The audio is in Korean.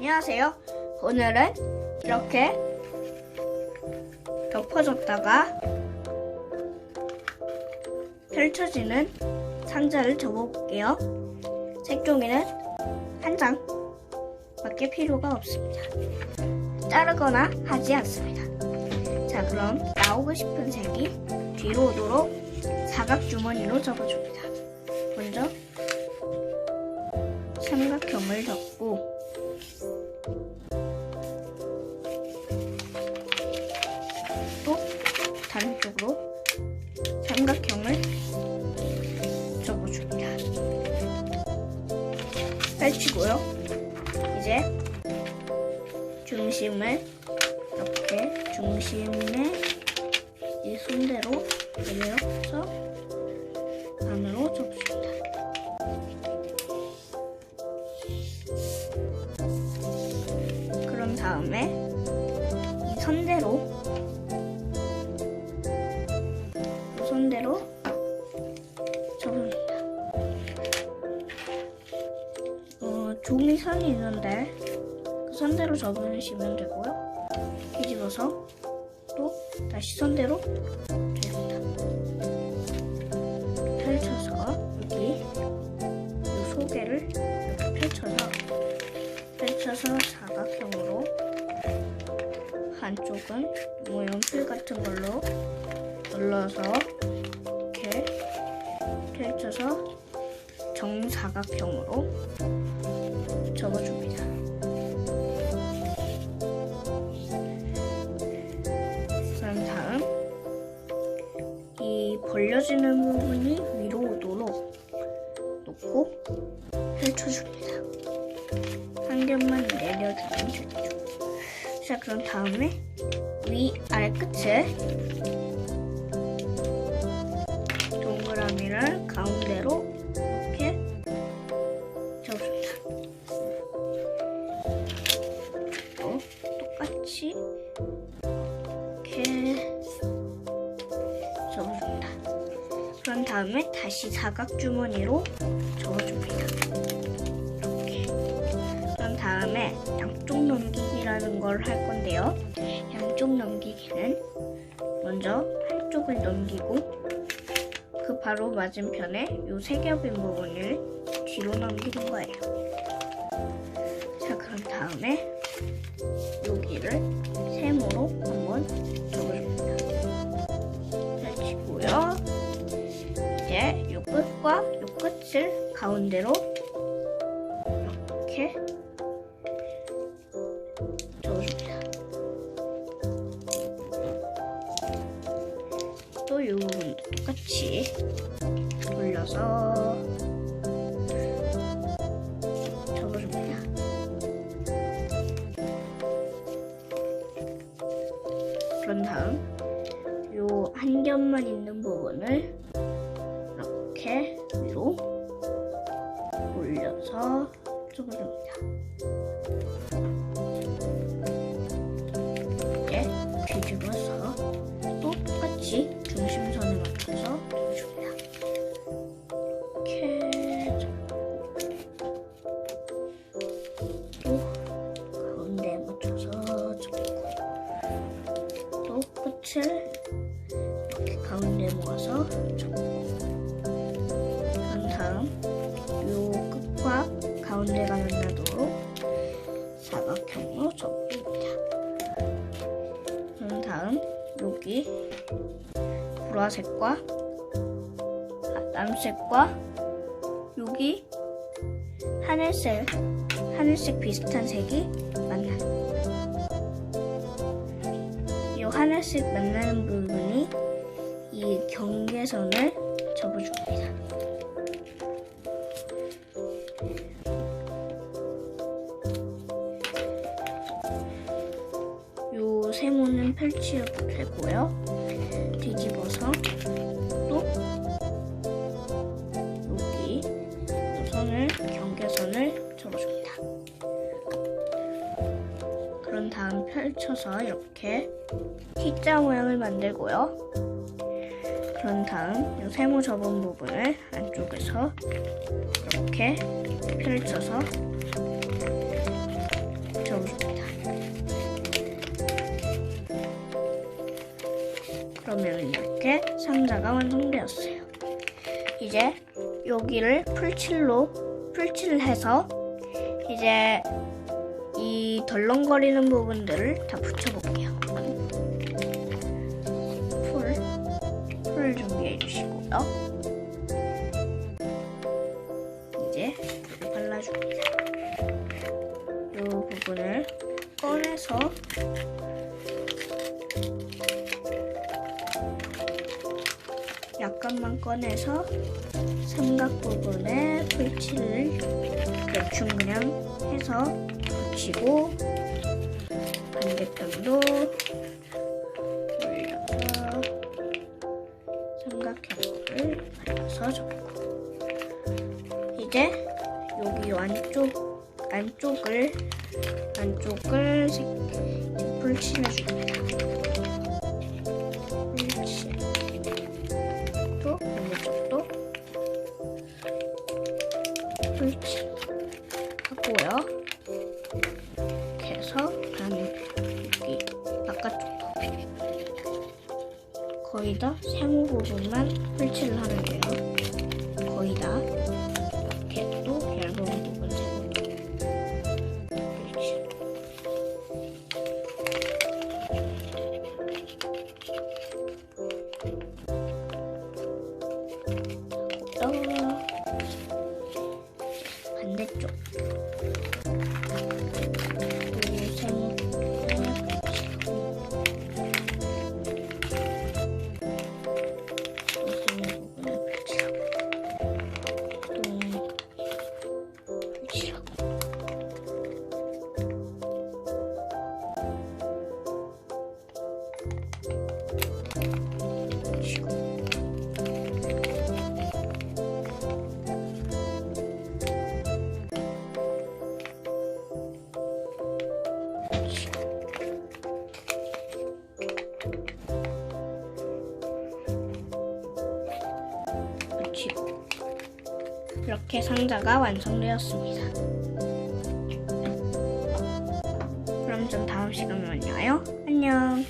안녕하세요. 오늘은 이렇게 덮어줬다가 펼쳐지는 상자를 접어볼게요. 색종이는 한 장 밖에 필요가 없습니다. 자르거나 하지 않습니다. 자, 그럼 나오고 싶은 색이 뒤로 오도록 사각 주머니로 접어줍니다. 먼저 삼각형을 접고 또 다른 쪽으로 삼각형을 접어줍니다. 펼치고요. 이제 중심을 이렇게 중심에 이 손대로 내려서 다음에 이 선대로 이 선대로 접습니다. 어, 종이 선이 있는데 그 선대로 접으시면 되고요. 뒤집어서 또 다시 선대로 접습니다. 펼쳐서 정사각형으로 접어줍니다. 그런 다음 이 벌려지는 부분이 위로 오도록 놓고 펼쳐줍니다. 한 겹만 내려주면 되죠. 자, 그럼 다음에 위 아래 끝에 다음에 다시 사각 주머니로 접어줍니다. 이렇게. 그런 다음에 양쪽 넘기기라는 걸 할 건데요. 양쪽 넘기기는 먼저 한쪽을 넘기고 그 바로 맞은편에 요세 겹인 부분을 뒤로 넘기는 거예요. 자, 그런 다음에 여기를 세모로 한번 끝과 요 끝을 가운데로 이렇게 접어줍니다. 또 이 부분도 똑같이 돌려서 접어줍니다. 그런 다음 요 한 겹만 있는 부분을 올려서 접어줍니다. 이제 뒤집어서 또 똑같이 중심선에 맞춰서 돌려줍니다. 이렇게 또 가운데 맞춰서 접고 또 끝을 이렇게 가운데 모아서 접고 가운데가 만나도록 사각형으로 접습니다. 그런 다음 여기 보라색과 남색과 여기 하늘색 하늘색 비슷한 색이 만나요. 이 하늘색 만나는 부분이 이 경계선을 접어줍니다. 세모는 펼치어도 되고요. 뒤집어서 또 여기 요 선을 경계선을 접어줍니다. 그런 다음 펼쳐서 이렇게 T자 모양을 만들고요. 그런 다음 이 세모 접은 부분을 안쪽에서 이렇게 펼쳐서 그러면 이렇게 상자가 완성되었어요. 이제 여기를 풀칠로 풀칠을 해서 이제 이 덜렁거리는 부분들을 다 붙여볼게요. 풀, 풀을 준비해 주시고요. 이제 발라줍니다. 이 부분을 꺼내서 약간만 꺼내서 삼각 부분에 풀칠을 대충 그냥 해서 붙이고 반대편도 올려서 삼각형을 발라서 접고 이제 여기 안쪽 안쪽을 안쪽을 색- 풀칠해 줍니다. 풀칠 하고요. 이렇게 해서 그다음에 여기 바깥쪽도 거의 다 세모 부분만 풀칠을 하면 돼요. 거의 다 이렇게 또 얇은 부분 세모 풀칠. 또 반대 이렇게 상자가 완성되었습니다. 그럼 전 다음 시간에 만나요. 안녕.